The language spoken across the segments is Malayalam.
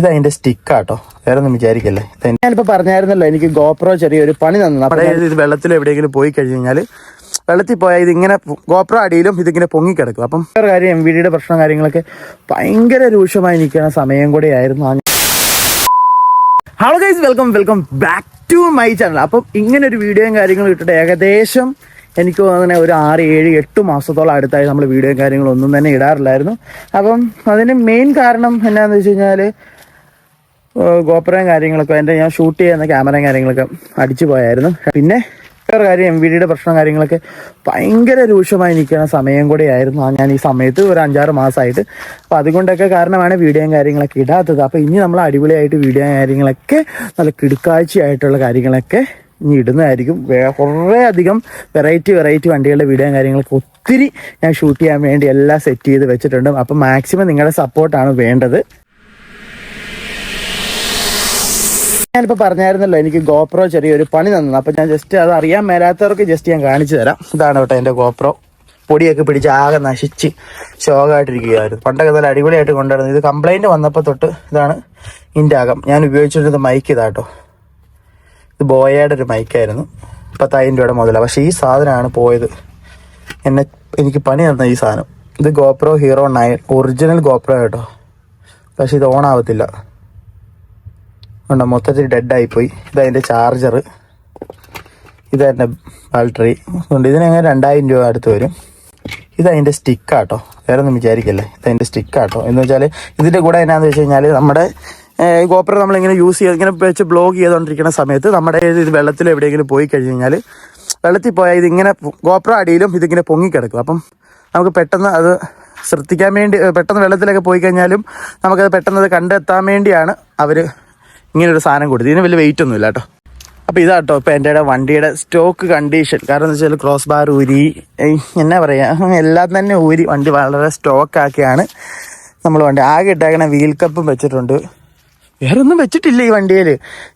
ഇത് അതിന്റെ സ്റ്റിക്കാട്ടോ. വേറെ ഒന്നും വിചാരിക്കല്ലേ ഞാനിപ്പോ പറഞ്ഞായിരുന്നല്ലോ എനിക്ക് ഗോപ്രോ ചെറിയൊരു പണി തന്നു. അപ്പൊ ഇത് വെള്ളത്തിൽ എവിടെയെങ്കിലും പോയി കഴിഞ്ഞ് കഴിഞ്ഞാൽ വെള്ളത്തിൽ പോയാൽ ഇതിങ്ങനെ ഗോപ്രോ അടിയിലും ഇതിങ്ങനെ പൊങ്ങിക്കിടക്കും. അപ്പം വേറെ കാര്യം എം വി ഡിയുടെ പ്രശ്നം കാര്യങ്ങളൊക്കെ ഭയങ്കര രൂക്ഷമായി നിൽക്കുന്ന സമയം കൂടെ ആയിരുന്നു ആ hello guys welcome welcome back to my channel അപ്പം ഇങ്ങനെ ഒരു വീഡിയോയും കാര്യങ്ങളും ഇട്ടിട്ട് ഏകദേശം എനിക്ക് തോന്നുന്നത് ഒരു ആറ് ഏഴ് എട്ട് മാസത്തോളം അടുത്തായി നമ്മൾ വീഡിയോയും കാര്യങ്ങളൊന്നും തന്നെ ഇടാറില്ലായിരുന്നു. അപ്പം അതിന് മെയിൻ കാരണം എന്നാന്ന് വെച്ച് കഴിഞ്ഞാൽ ഗോപുരവും കാര്യങ്ങളൊക്കെ എന്റെ ഞാൻ ഷൂട്ട് ചെയ്യുന്ന ക്യാമറയും കാര്യങ്ങളൊക്കെ അടിച്ചു പോയായിരുന്നു. പിന്നെ വേറെ കാര്യം എം പ്രശ്നം കാര്യങ്ങളൊക്കെ ഭയങ്കര രൂക്ഷമായി നിൽക്കുന്ന സമയം കൂടെ ആയിരുന്നു ഞാൻ ഈ സമയത്ത് ഒരു അഞ്ചാറ് മാസമായിട്ട്. അപ്പം അതുകൊണ്ടൊക്കെ കാരണമാണ് വീഡിയോയും കാര്യങ്ങളൊക്കെ ഇടാത്തത്. അപ്പോൾ ഇനി നമ്മൾ അടിപൊളിയായിട്ട് വീഡിയോ കാര്യങ്ങളൊക്കെ നല്ല കിടുക്കാഴ്ചയായിട്ടുള്ള കാര്യങ്ങളൊക്കെ ഇനി ഇടുന്നതായിരിക്കും. കുറേ അധികം വെറൈറ്റി വെറൈറ്റി വണ്ടികളുടെ വീഡിയോയും കാര്യങ്ങളൊക്കെ ഒത്തിരി ഞാൻ ഷൂട്ട് ചെയ്യാൻ വേണ്ടി എല്ലാം സെറ്റ് ചെയ്ത് വെച്ചിട്ടുണ്ട്. അപ്പം മാക്സിമം നിങ്ങളുടെ സപ്പോർട്ടാണ് വേണ്ടത്. ഞാനിപ്പോൾ പറഞ്ഞായിരുന്നല്ലോ എനിക്ക് ഗോപ്രോ ചെറിയൊരു പണി തന്നു. അപ്പം ഞാൻ ജസ്റ്റ് അത് അറിയാൻ മേലാത്തവർക്ക് ജസ്റ്റ് ഞാൻ കാണിച്ചു തരാം. ഇതാണ് കേട്ടോ എന്റെ ഗോപ്രോ. പൊടിയൊക്കെ പിടിച്ച് ആകെ നശിച്ച് ശോകമായിട്ടിരിക്കുകയായിരുന്നു പണ്ടൊക്കെ നല്ല അടിപൊളിയായിട്ട് കൊണ്ടുവരുന്നത്. ഇത് കംപ്ലൈന്റ് വന്നപ്പോൾ തൊട്ട് ഇതാണ് ഇതിന്റെ ആകം ഞാൻ ഉപയോഗിച്ചിരുന്നത് മൈക്ക് ഇതാട്ടോ ഇത് ബോയയുടെ ഒരു മൈക്കായിരുന്നു പത്തായിരം രൂപയുടെ മുതലാണ് പക്ഷേ ഈ സാധനമാണ് പോയത്. എന്നെ എനിക്ക് പണി തന്ന ഈ സാധനം. ഇത് GoPro hero nine. Original GoPro കേട്ടോ. പക്ഷെ ഇത് ഓൺ ആവത്തില്ല. ഉണ്ട് മൊത്തത്തിൽ ഡെഡായിപ്പോയി. ഇതതിന്റെ ചാർജർ ഇതതിന്റെ ബാറ്ററി ഉണ്ട് ഇതിനങ്ങനെ രണ്ടായിരം രൂപ അടുത്ത് വരും? ഇതതിന്റെ സ്റ്റിക്കാട്ടോ വേറെ ഒന്നും വിചാരിക്കല്ലേ. ഇതതിന്റെ സ്റ്റിക്കാട്ടോ എന്ന് വെച്ചാൽ ഇതിന്റെ കൂടെ എന്നാന്ന് വെച്ച് കഴിഞ്ഞാൽ നമ്മുടെ ഗോപ്ര നമ്മളിങ്ങനെ യൂസ് ചെയ്ത് ഇങ്ങനെ വെച്ച് ബ്ലോഗ് ചെയ്തുകൊണ്ടിരിക്കുന്ന സമയത്ത് നമ്മുടെ ഇത് വെള്ളത്തിൽ എവിടെയെങ്കിലും പോയി കഴിഞ്ഞ് കഴിഞ്ഞാൽ വെള്ളത്തിൽ പോയാൽ ഇതിങ്ങനെ ഗോപ്ര അടിയിലും ഇതിങ്ങനെ പൊങ്ങിക്കിടക്കും. അപ്പം നമുക്ക് പെട്ടെന്ന് അത് ശ്രദ്ധിക്കാൻ വേണ്ടി പെട്ടെന്ന് വെള്ളത്തിലൊക്കെ പോയി കഴിഞ്ഞാലും നമുക്കത് പെട്ടെന്ന് അത് കണ്ടെത്താൻ വേണ്ടിയാണ് അവർ ഇങ്ങനെ ഒരു സാധനം കൊടുത്തു ഇതിന് വലിയ വെയിറ്റ് ഒന്നുമില്ല കേട്ടോ. അപ്പോൾ ഇതാട്ടോ ഇപ്പോൾ എന്റെ വണ്ടിയുടെ സ്റ്റോക്ക് കണ്ടീഷൻ കാരണം എന്ന് വെച്ചാൽ ക്രോസ് ബാർ ഊരി എന്നാ പറയുക എല്ലാം തന്നെ ഊരി വണ്ടി വളരെ സ്റ്റോക്ക് ആക്കിയാണ് നമ്മൾ വണ്ടി. ആകെ ഇട്ടേക്കണ വീൽ കപ്പും വെച്ചിട്ടുണ്ട്. വേറെ ഒന്നും വെച്ചിട്ടില്ല ഈ വണ്ടിയിൽ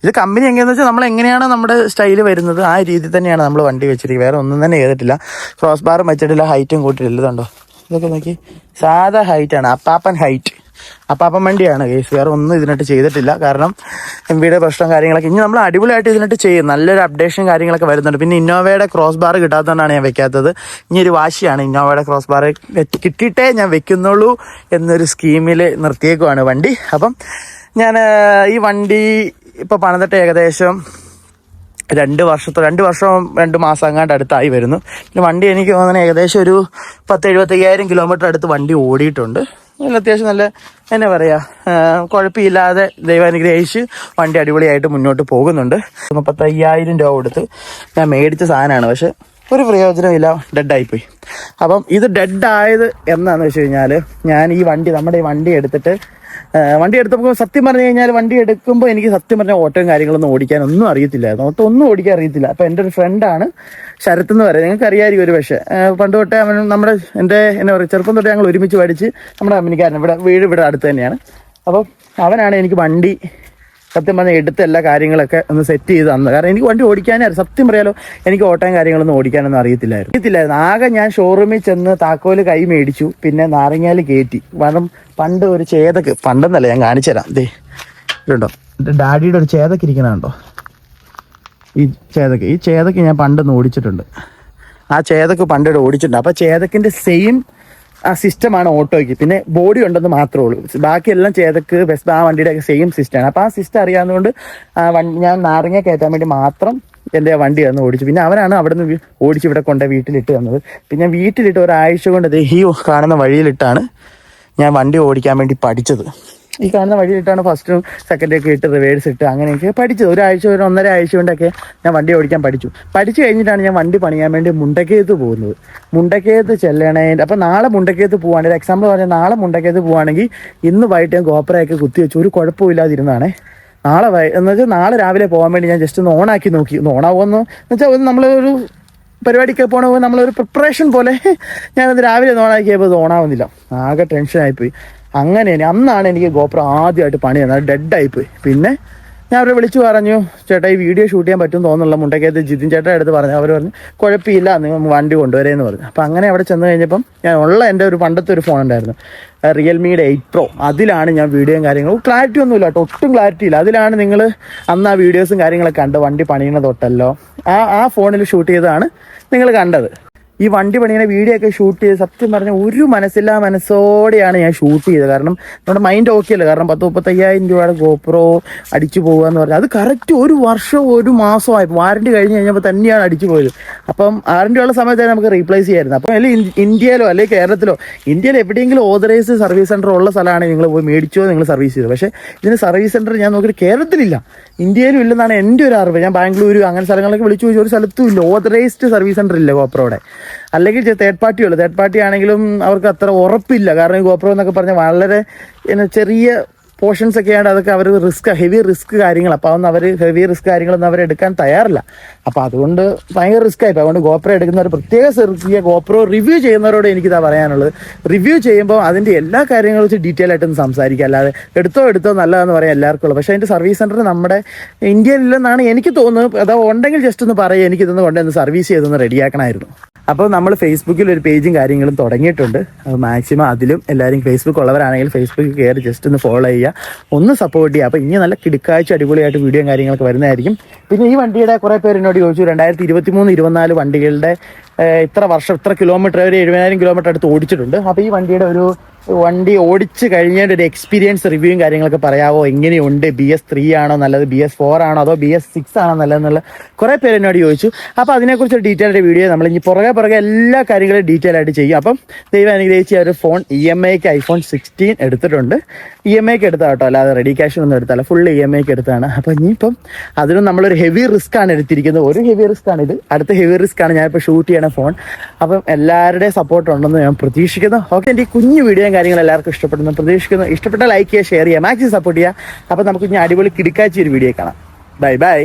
ഇത് കമ്പനി എങ്ങനെയെന്ന് വെച്ചാൽ നമ്മൾ എങ്ങനെയാണോ നമ്മുടെ സ്റ്റൈൽ വരുന്നത് ആ രീതി തന്നെയാണ് നമ്മൾ വണ്ടി വെച്ചിരിക്കുന്നത്. വേറെ ഒന്നും തന്നെ ചെയ്തിട്ടില്ല. ക്രോസ് ബാറും വെച്ചിട്ടില്ല ഹൈറ്റും കൂട്ടിയിട്ടില്ല. ഇതുണ്ടോ? ഇതൊക്കെ നോക്കി. സാധാ ഹൈറ്റാണ് അപ്പാപ്പൻ ഹൈറ്റ് അപ്പാപ്പൻ വണ്ടിയാണ്. കേസ് വേറെ ഒന്നും ഇതിനായിട്ട് ചെയ്തിട്ടില്ല. കാരണം എം വിയുടെ പ്രശ്നം കാര്യങ്ങളൊക്കെ ഇനി നമ്മൾ അടിപൊളിയായിട്ട് ഇതിനായിട്ട് ചെയ്യും. നല്ലൊരു അപ്ഡേഷൻ കാര്യങ്ങളൊക്കെ വരുന്നുണ്ട്. പിന്നെ ഇന്നോവയുടെ ക്രോസ് ബാർ കിട്ടാത്തതുകൊണ്ടാണ് ഞാൻ വെക്കാത്തത്. ഇനി ഒരു വാശിയാണ് ഇന്നോവയുടെ ക്രോസ് ബാർ കിട്ടിയിട്ടേ ഞാൻ വെക്കുന്നുള്ളൂ എന്നൊരു സ്കീമിൽ നിർത്തിയേക്കുവാണ് വണ്ടി. അപ്പം ഞാൻ ഈ വണ്ടി ഇപ്പോൾ പണിതിട്ട് ഏകദേശം രണ്ട് വർഷത്തെ രണ്ട് വർഷം രണ്ട് മാസം അങ്ങാണ്ട് അടുത്തായി വരുന്നു. പിന്നെ വണ്ടി എനിക്ക് തോന്നുന്നത് ഏകദേശം ഒരു പത്ത് എഴുപത്തയ്യായിരം കിലോമീറ്റർ അടുത്ത് വണ്ടി ഓടിയിട്ടുണ്ട്. നല്ല അത്യാവശ്യം നല്ല എന്നാ പറയുക കുഴപ്പമില്ലാതെ ദൈവാനുഗ്രഹിച്ച് വണ്ടി അടിപൊളിയായിട്ട് മുന്നോട്ട് പോകുന്നുണ്ട്. മുപ്പത്തയ്യായിരം രൂപ കൊടുത്ത് ഞാൻ മേടിച്ച സാധനമാണ്. പക്ഷെ ഒരു പ്രയോജനമില്ല ഡെഡായിപ്പോയി. അപ്പം ഇത് ഡെഡായത് എന്നാന്ന് വെച്ച് കഴിഞ്ഞാൽ ഞാൻ ഈ വണ്ടി നമ്മുടെ ഈ വണ്ടി എടുത്തിട്ട് വണ്ടി എടുത്തപ്പോൾ സത്യം പറഞ്ഞു കഴിഞ്ഞാൽ വണ്ടി എടുക്കുമ്പോൾ എനിക്ക് സത്യം പറഞ്ഞ ഓട്ടവും കാര്യങ്ങളൊന്നും ഓടിക്കാൻ ഒന്നും അറിയത്തില്ലായിരുന്നു. ഓട്ടം ഒന്നും ഓടിക്കാൻ അറിയത്തില്ല. അപ്പം എന്റെ ഒരു ഫ്രണ്ടാണ് ശരത്ത് എന്ന് പറയുന്നത്. നിങ്ങൾക്ക് അറിയാമായിരിക്കും ഒരു പക്ഷേ. പണ്ട് തൊട്ടേ അവൻ നമ്മുടെ എന്റെ എന്നാ പറയുക ചെറുപ്പം തൊട്ടേ ഞങ്ങൾ ഒരുമിച്ച് പഠിച്ച് നമ്മുടെ കമ്പനിക്കാരൻ ഇവിടെ വീട് ഇവിടെ അടുത്ത് തന്നെയാണ്. അപ്പം അവനാണ് എനിക്ക് വണ്ടി സത്യം പറഞ്ഞാൽ എടുത്ത എല്ലാ കാര്യങ്ങളൊക്കെ ഒന്ന് സെറ്റ് ചെയ്ത് തന്നത് കാരണം എനിക്ക് വണ്ടി ഓടിക്കാനേ സത്യം പറയാലോ എനിക്ക് ഓട്ടം കാര്യങ്ങളൊന്നും ഓടിക്കാനൊന്നും അറിയത്തില്ലായിരുന്നു. അറിയത്തില്ലായിരുന്നു. ആകെ ഞാൻ ഷോറൂമിൽ ചെന്ന് താക്കോൽ കൈ മേടിച്ചു. പിന്നെ നാരങ്ങാൽ കയറ്റി കാരണം പണ്ട് ഒരു ചേതക്ക് പണ്ടെന്നല്ല ഞാൻ കാണിച്ചു തരാം ദേ ഇതുണ്ടോ? ഇത് ഡാഡിയുടെ ഒരു ചേതക്ക് ഇരിക്കണുണ്ടോ ഈ ചേതക്ക് ഈ ചേതക്ക് ഞാൻ പണ്ടൊന്ന് ഓടിച്ചിട്ടുണ്ട്. ആ ചേതക്ക് പണ്ടിവിടെ ഓടിച്ചിട്ടുണ്ട്. അപ്പോൾ ചേതക്കിന്റെ സെയിം ആ സിസ്റ്റമാണ് ഓട്ടോയ്ക്ക് പിന്നെ ബോഡി ഉണ്ടെന്ന് മാത്രമേ ഉള്ളൂ. ബാക്കിയെല്ലാം ചേതക്ക് ബെസ്റ്റ് ആ വണ്ടിയുടെ സെയിം സിസ്റ്റമാണ് അപ്പോൾ ആ സിസ്റ്റം അറിയാവുന്നതുകൊണ്ട് ഞാൻ നാരങ്ങ കയറ്റാൻ വേണ്ടി മാത്രം എന്റെ വണ്ടി വന്ന് ഓടിച്ചു. പിന്നെ അവനാണ് അവിടെ നിന്ന് ഓടിച്ച് ഇവിടെ കൊണ്ട് വീട്ടിലിട്ട് തന്നത്. പിന്നെ വീട്ടിലിട്ട് ഒരാഴ്ച കൊണ്ട് ഈ കാണുന്ന വഴിയിലിട്ടാണ് ഞാൻ വണ്ടി ഓടിക്കാൻ വേണ്ടി പഠിച്ചത്. ഈ കാണുന്ന വഴിയിലിട്ടാണ് ഫസ്റ്റും സെക്കൻഡും ഒക്കെ ഇട്ട് റിവേഴ്സ് ഇട്ട് അങ്ങനെയൊക്കെ പഠിച്ചത്. ഒരാഴ്ച ഒരു ഒന്നര ആഴ്ച കൊണ്ടൊക്കെ ഞാൻ വണ്ടി ഓടിക്കാൻ പഠിച്ചു. പഠിച്ചു കഴിഞ്ഞിട്ടാണ് ഞാൻ വണ്ടി പണിയാൻ വേണ്ടി മുണ്ടക്കയത്ത് പോകുന്നത്. മുണ്ടക്കയത്ത് ചെല്ലണേ അപ്പം നാളെ മുണ്ടക്കയത്ത് പോവാണെങ്കിൽ എക്സാമ്പിൾ പറഞ്ഞാൽ നാളെ മുണ്ടക്കയത്ത് പോവാണെങ്കിൽ ഇന്ന് വൈകിട്ട് ഞാൻ ഗോപ്രയൊക്കെ കുത്തി വെച്ചു. ഒരു കുഴപ്പമില്ലാതിരുന്നാണേ. നാളെ വൈ എന്ന് വെച്ചാൽ നാളെ രാവിലെ പോകാൻ വേണ്ടി ഞാൻ ജസ്റ്റ് ഒന്ന് ഓണാക്കി നോക്കി. ഒന്ന് ഓണാവുമെന്ന് വെച്ചാൽ നമ്മളൊരു പരിപാടിക്ക് പോകണ നമ്മളൊരു പ്രിപ്പറേഷൻ പോലെ ഞാനത് രാവിലെ ഒന്ന് ഓണാക്കിയപ്പോൾ അത് ഓണാവുന്നില്ല ആകെ ടെൻഷനായിപ്പോയി അങ്ങനെ അന്നാണ് എനിക്ക് ഗോപ്രോ ആദ്യമായിട്ട് പണി തന്നത്. ഡെഡായിപ്പോയി പിന്നെ ഞാൻ അവരെ വിളിച്ചു പറഞ്ഞു ചേട്ടാ ഈ വീഡിയോ ഷൂട്ട് ചെയ്യാൻ പറ്റും തോന്നുന്നില്ല മുണ്ടക്കയത്ത് ജിതിൻ ചേട്ടാ അടുത്ത് പറഞ്ഞു. അവർ പറഞ്ഞു കുഴപ്പമില്ല നിങ്ങൾ വണ്ടി കൊണ്ടുവരേന്ന് പറഞ്ഞു. അപ്പം അങ്ങനെ അവിടെ ചെന്ന് കഴിഞ്ഞപ്പം ഞാൻ ഉള്ള എന്റെ ഒരു പണ്ടത്തെ ഒരു ഫോൺ ഉണ്ടായിരുന്നു. റിയൽമിയുടെ എയ്റ്റ് പ്രോ അതിലാണ് ഞാൻ വീഡിയോയും കാര്യങ്ങളും ക്ലാരിറ്റി ഒന്നുമില്ല കേട്ടോ ഒട്ടും ക്ലാരിറ്റി ഇല്ല. അതിലാണ് നിങ്ങൾ അന്ന് ആ വീഡിയോസും കാര്യങ്ങളൊക്കെ കണ്ട് വണ്ടി പണിയുന്ന തൊട്ടല്ലോ. ആ ആ ഫോണിൽ ഷൂട്ട് ചെയ്തതാണ് നിങ്ങൾ കണ്ടത്. ഈ വണ്ടി പണിയുടെ വീഡിയോ ഒക്കെ ഷൂട്ട് ചെയ്ത് സത്യം പറഞ്ഞ ഒരു മനസ്സില്ലാ മനസ്സോടെയാണ് ഞാൻ ഷൂട്ട് ചെയ്തത്. കാരണം നമ്മുടെ മൈൻഡ് ഓക്കെ അല്ല? കാരണം പത്ത് മുപ്പത്തയ്യായിരം രൂപയുടെ ഗോപ്രോ അടിച്ചു പോകുക എന്ന് പറഞ്ഞാൽ അത് കറക്റ്റ് ഒരു വർഷം ഒരു മാസമായി വാറണ്ടി കഴിഞ്ഞ് കഴിഞ്ഞപ്പോൾ തന്നെയാണ് അടിച്ചു പോയത്. അപ്പം വാറണ്ടി ഉള്ള സമയത്ത് നമുക്ക് റീപ്ലേസ് ചെയ്യായിരുന്നു. അപ്പം അല്ലെങ്കിൽ ഇന്ത്യയിലോ അല്ലെങ്കിൽ കേരളത്തിലോ ഇന്ത്യയിൽ എവിടെയെങ്കിലും ഓതറൈസ്ഡ് സർവീസ് സെന്റർ ഉള്ള സ്ഥലമാണ് നിങ്ങൾ പോയി മേടിച്ചോ നിങ്ങൾ സർവീസ് ചെയ്തത്. പക്ഷേ ഇതിന് സർവീസ് സെന്റർ ഞാൻ നോക്കിയിട്ട് കേരളത്തിലില്ല. ഇന്ത്യയിലും ഇല്ലെന്നാണ് എന്റെ ഒരു അറിവ്. ഞാൻ ബാംഗ്ലൂരു അങ്ങനെ സ്ഥലങ്ങളൊക്കെ വിളിച്ചു ചോദിച്ചു ഒരു സ്ഥലത്തും ഇല്ല. ഓതറൈസ്ഡ് സർവീസ് സെന്റർ ഇല്ല ഗോപ്രോയുടെ അല്ലെങ്കിൽ തേർഡ് പാർട്ടിയുള്ളൂ തേർഡ് പാർട്ടി ആണെങ്കിലും അവർക്ക് അത്ര ഉറപ്പില്ല. കാരണം ഈ ഗോപ്രോ എന്നൊക്കെ പറഞ്ഞാൽ വളരെ ചെറിയ പോർഷൻസ് ഒക്കെ ആയിട്ട് അതൊക്കെ അവർ റിസ്ക് ഹെവി റിസ്ക് കാര്യങ്ങൾ അപ്പോൾ അതൊന്നും അവർ ഹെവി റിസ്ക് കാര്യങ്ങളൊന്നും അവർ എടുക്കാൻ തയ്യാറില്ല. അപ്പോൾ അതുകൊണ്ട് ഭയങ്കര റിസ്ക് ആയിപ്പോൾ അതുകൊണ്ട് ഗോപ്രോ എടുക്കുന്നവർ പ്രത്യേക ശ്രദ്ധിക്കുക ഗോപ്രോ റിവ്യൂ ചെയ്യുന്നവരോട് എനിക്കിതാ പറയാനുള്ളത്. റിവ്യൂ ചെയ്യുമ്പോൾ അതിന്റെ എല്ലാ കാര്യങ്ങളും വെച്ച് ഡീറ്റെയിൽ ആയിട്ടൊന്ന് സംസാരിക്കുക അല്ലാതെ എടുത്തോ എടുത്തോ നല്ലതെന്ന് പറയാം എല്ലാവർക്കും ഉള്ളു പക്ഷേ അതിന്റെ സർവീസ് സെന്റർ നമ്മുടെ ഇന്ത്യയിലില്ലെന്നാണ് എനിക്ക് തോന്നുന്നത്. അതോ ഉണ്ടെങ്കിൽ ജസ്റ്റ് ഒന്ന് പറയുക എനിക്കിതൊന്ന് കൊണ്ടുവന്ന് സർവീസ് ചെയ്തൊന്ന് റെഡിയാക്കണമായിരുന്നു. അപ്പോൾ നമ്മൾ ഫേസ്ബുക്കിൽ ഒരു പേജും കാര്യങ്ങളും തുടങ്ങിയിട്ടുണ്ട്. മാക്സിമം അതിലും എല്ലാവരും ഫേസ്ബുക്ക് ഉള്ളവരാണെങ്കിൽ ഫേസ്ബുക്കിൽ കയറി ജസ്റ്റ് ഒന്ന് ഫോളോ ചെയ്യുക. ഒന്ന് സപ്പോർട്ട് ചെയ്യുക. അപ്പോൾ ഇനി നല്ല കിടുക്കാഴ്ച അടിപൊളിയായിട്ട് വീഡിയോയും കാര്യങ്ങളൊക്കെ വരുന്നതായിരിക്കും. പിന്നെ ഈ വണ്ടിയുടെ കുറേ പേര് എന്നോട് ചോദിച്ചു രണ്ടായിരത്തി ഇരുപത്തി മൂന്ന് ഇരുപത്തിനാല് വണ്ടികളുടെ ഇത്ര വർഷം ഇത്ര കിലോമീറ്റർ ഒരു എഴുപതിനായിരം കിലോമീറ്റർ അടുത്ത് ഓടിച്ചിട്ടുണ്ട്. അപ്പോൾ ഈ വണ്ടിയുടെ ഒരു വണ്ടി ഓടിച്ച് കഴിഞ്ഞതിന്റെ ഒരു എക്സ്പീരിയൻസ് റിവ്യൂവും കാര്യങ്ങളൊക്കെ പറയാവോ? എങ്ങനെയുണ്ട്? ബി എസ് ത്രീ ആണോ നല്ലത്? ബി എസ് ഫോർ ആണോ? അതോ ബി എസ് സിക്സ് ആണോ നല്ലതെന്നുള്ള കുറേ പേര് എന്നോട് ചോദിച്ചു. അപ്പോൾ അതിനെക്കുറിച്ച് ഒരു ഡീറ്റെയിൽഡ് വീഡിയോ നമ്മൾ ഇനി പുറകെ പുറകെ എല്ലാ കാര്യങ്ങളും ഡീറ്റെയിൽ ആയിട്ട് ചെയ്യും. അപ്പം ദൈവം അനുഗ്രഹിച്ച് ഒരു ഫോൺ ഇ എം ഐക്ക് ഐഫോൺ സിക്സ്റ്റീൻ എടുത്തിട്ടുണ്ട്. ഇ എം ഐക്ക് എടുത്താൽ കേട്ടോ. അല്ലാതെ റെഡി ക്യാഷ് ഒന്നും എടുത്തല്ല ഫുൾ ഇ എം ഐക്ക് എടുത്താണ് അപ്പോൾ ഇനിയിപ്പം അതിനും നമ്മളൊരു ഹെവി റിസ്ക് ആണ് എടുത്തിരിക്കുന്നത്. ഒരു ഹെവി റിസ്ക് ആണ് ഇത്. അടുത്ത ഹെവി റിസ്ക് ആണ് ഞാനിപ്പോൾ ഷൂട്ട് ചെയ്യണ ഫോൺ. അപ്പം എല്ലാവരുടെയും സപ്പോർട്ട് ഉണ്ടെന്ന് ഞാൻ പ്രതീക്ഷിക്കുന്നു. ഓക്കെ എന്റെ ഈ കുഞ്ഞു വീഡിയോയും കാര്യങ്ങളും എല്ലാവർക്കും ഇഷ്ടപ്പെടുന്നു. പ്രതീക്ഷിക്കുന്നു. ഇഷ്ടപ്പെട്ട ലൈക്ക് ചെയ്യുക ഷെയർ ചെയ്യുക മാക്സിമം സപ്പോർട്ട് ചെയ്യുക. അപ്പം നമുക്ക് ഇനി അടിപൊളി കിടക്കാച്ചി ഒരു വീഡിയോ കാണാം. Bye bye